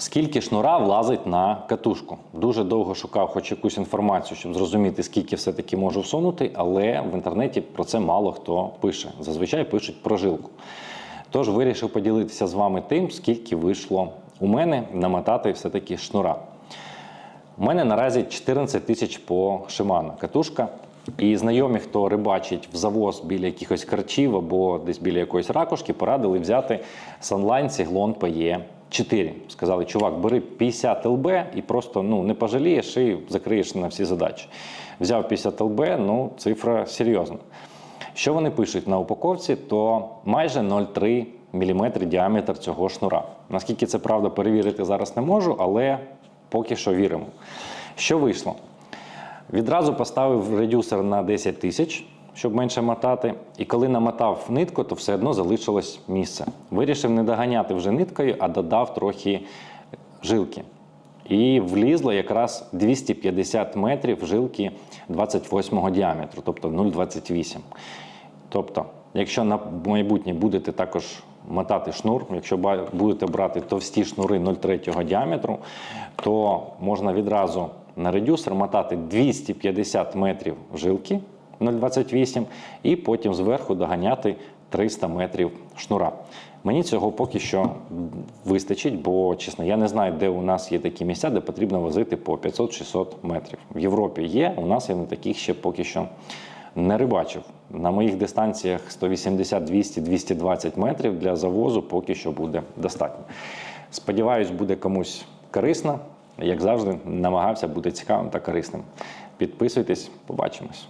Скільки шнура влазить на катушку? Дуже довго шукав хоч якусь інформацію, щоб зрозуміти, скільки все-таки можу всунути, але в інтернеті про це мало хто пише. Зазвичай пишуть про жилку. Тож вирішив поділитися з вами тим, скільки вийшло у мене намотати все-таки шнура. У мене наразі 14 тисяч по Шиману катушка. І знайомі, хто рибачить в завоз біля якихось карчів або десь біля якоїсь ракушки, порадили взяти Sunline Cyclone PE 4. Сказали, чувак, бери 50 ЛБ і просто ну, не пожалієш і закриєш на всі задачі. Взяв 50 ЛБ, ну цифра серйозна. Що вони пишуть на упаковці, то майже 0,3 мм діаметр цього шнура. Наскільки це правда, перевірити зараз не можу, але поки що віримо. Що вийшло? Відразу поставив редюсер на 10 тисяч, щоб менше мотати. І коли намотав нитку, то все одно залишилось місце. Вирішив не доганяти вже ниткою, а додав трохи жилки. І влізло якраз 250 метрів жилки 28-го діаметру, тобто 0,28. Тобто, якщо на майбутнє будете також мотати шнур, якщо будете брати товсті шнури 0,3 діаметру, то можна відразу на редюсер мотати 250 метрів жилки 0,28 і потім зверху доганяти 300 метрів шнура. Мені цього поки що вистачить, бо чесно, я не знаю, де у нас є такі місця, де потрібно возити по 500-600 метрів. В Європі є, у нас я на таких ще поки що не рибачив. На моїх дистанціях 180, 200, 220 метрів для завозу поки що буде достатньо. Сподіваюсь, буде комусь корисно. Як завжди, намагався бути цікавим та корисним. Підписуйтесь, побачимось.